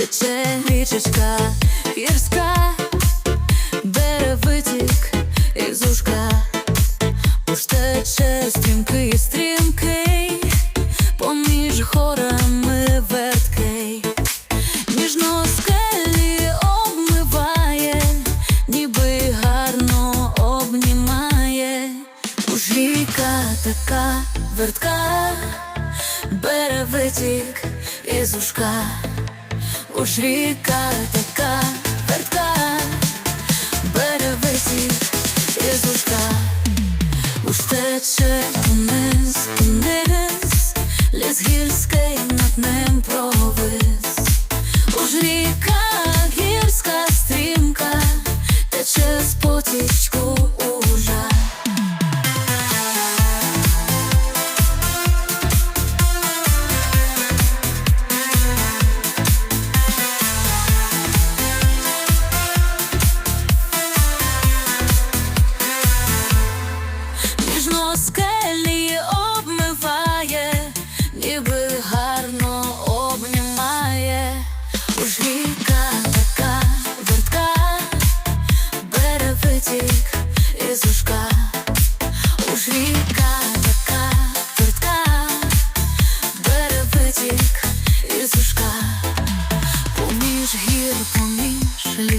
Тече річечка гірська, бере витік із ушка, уж тече стрімкий, стрімкий, поміж хорами верткий, ніжно скелі обмиває, ніби гарно обнімає, уж ріка така вертка, бере витік із ушка. Уж ріка така вертка, бере витік із ушка, уж тече униз, униз, ліс гірський над ним провис. Уж ріка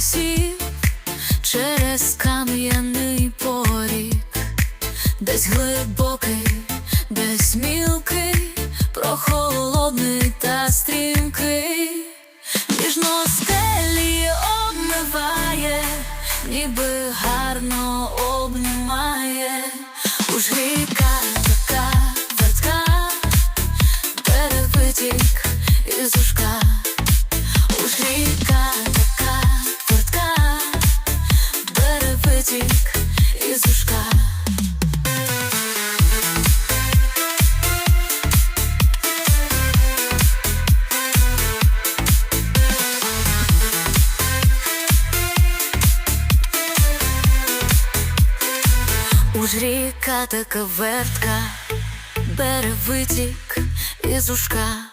лісів, через кам'яний поріг. Десь глибокий, десь мілкий, прохолодний та стрімкий, ніжно скелі обмиває, ніби гарно обнімає, уж ріка витік із ушка. Уж ріка така вертка, бере витік із ушка.